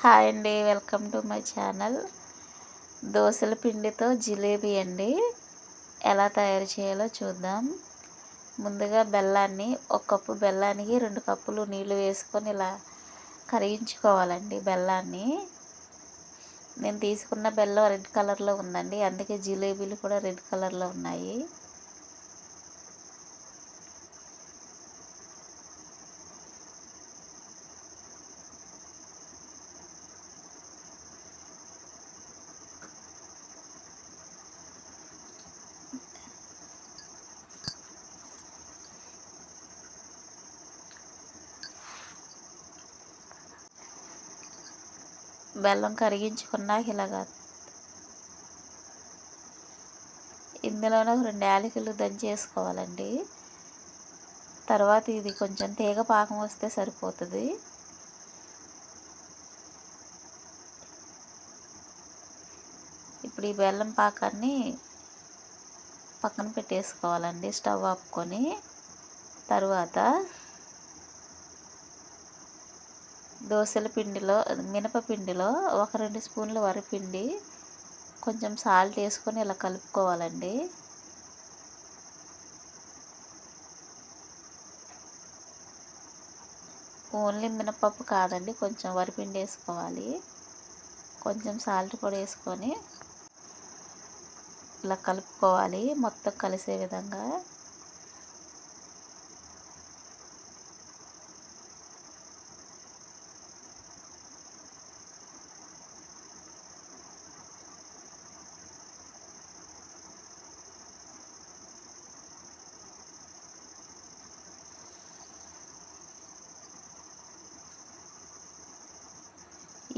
Hi అండి welcome to my channel. దోశల పిండితో జిలేబీ అండి. ఎలా తయారు చేయాలో చూద్దాం. ముందుగా బెల్లాన్ని ఒక కప్పు బెల్లానికి రెండు కప్పులు నీళ్ళు వేసుకొని ఇలా కరిగించుకోవాలండి బెల్లాన్ని. నేను తీసుకున్న బెల్లం రెడ్ కలర్లో ఉందండి అందుకే జిలేబీలు కూడా రెడ్ కలర్లో ఉన్నాయి. బెల్లం కరిగించుకున్నాక ఇలాగా ఇందులోనే రెండు యాలకులు దంచేసుకోవాలండి. తర్వాత ఇది కొంచెం తీగ పాకం వస్తే సరిపోతుంది. ఇప్పుడు ఈ బెల్లం పాకాన్ని పక్కన పెట్టేసుకోవాలండి స్టవ్ ఆపుకొని. తర్వాత దోశల పిండిలో మినపపిండిలో ఒక రెండు స్పూన్ల వరిపిండి కొంచెం సాల్ట్ వేసుకొని ఇలా కలుపుకోవాలండి. ఓన్లీ మినపప్పు కాదండి కొంచెం వరిపిండి వేసుకోవాలి. కొంచెం సాల్ట్ కూడా వేసుకొని ఇలా కలుపుకోవాలి మొత్తం కలిసే విధంగా.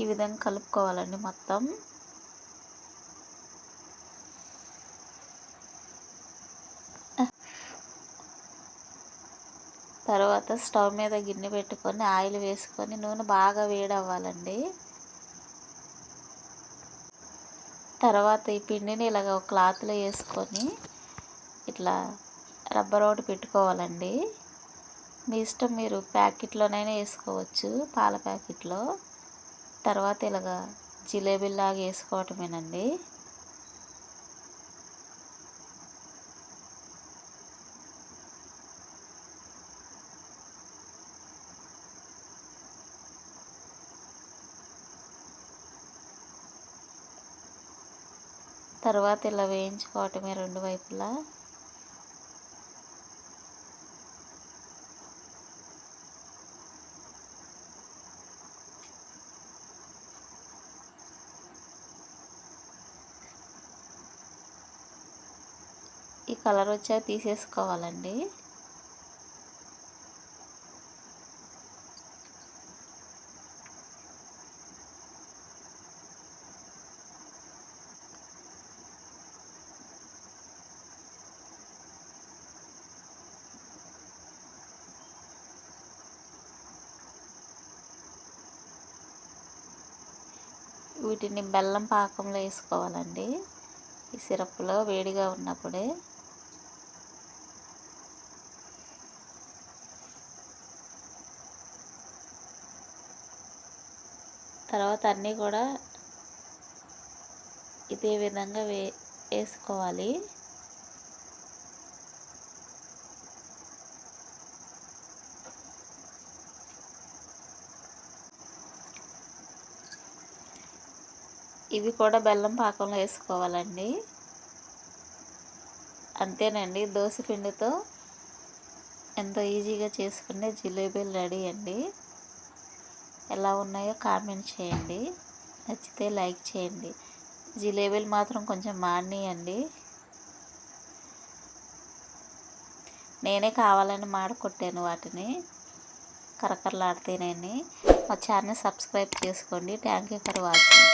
ఈ విధంగా కలుపుకోవాలండి మొత్తం. తర్వాత స్టవ్ మీద గిన్నె పెట్టుకొని ఆయిల్ వేసుకొని నూనె బాగా వేడవ్వాలండి. తర్వాత ఈ పిండిని ఇలాగ ఒక క్లాత్లో వేసుకొని ఇట్లా రబ్బర్ ఒకటి పెట్టుకోవాలండి. మీ ఇష్టం మీరు ప్యాకెట్లోనైనా వేసుకోవచ్చు పాల ప్యాకెట్లో. తర్వాత ఇలాగా జిలేబీలాగా వేసుకోవటమేనండి. తర్వాత ఇలా వేయించుకోవటమే రెండు వైపులా. ఈ కలర్ వచ్చాక తీసేసుకోవాలండి. వీటిని బెల్లం పాకంలో వేసుకోవాలండి. ఈ సిరప్లో వేడిగా ఉన్నప్పుడే తర్వాత అన్నీ కూడా ఇదే విధంగా వే వేసుకోవాలి. ఇవి కూడా బెల్లం పాకంలో వేసుకోవాలండి. అంతేనండి దోశ పిండితో ఎంతో ఈజీగా చేసుకునే జిలేబీలు రెడీ అండి. ఎలా ఉన్నాయో కామెంట్ చేయండి. నచ్చితే లైక్ చేయండి. జిలేబీలు మాత్రం కొంచెం మాడినాయండి నేనే కావాలని మాడ కొట్టాను వాటిని. కరకరలాడితేనే మా ఛానల్ సబ్స్క్రైబ్ చేసుకోండి. Thank you for watching.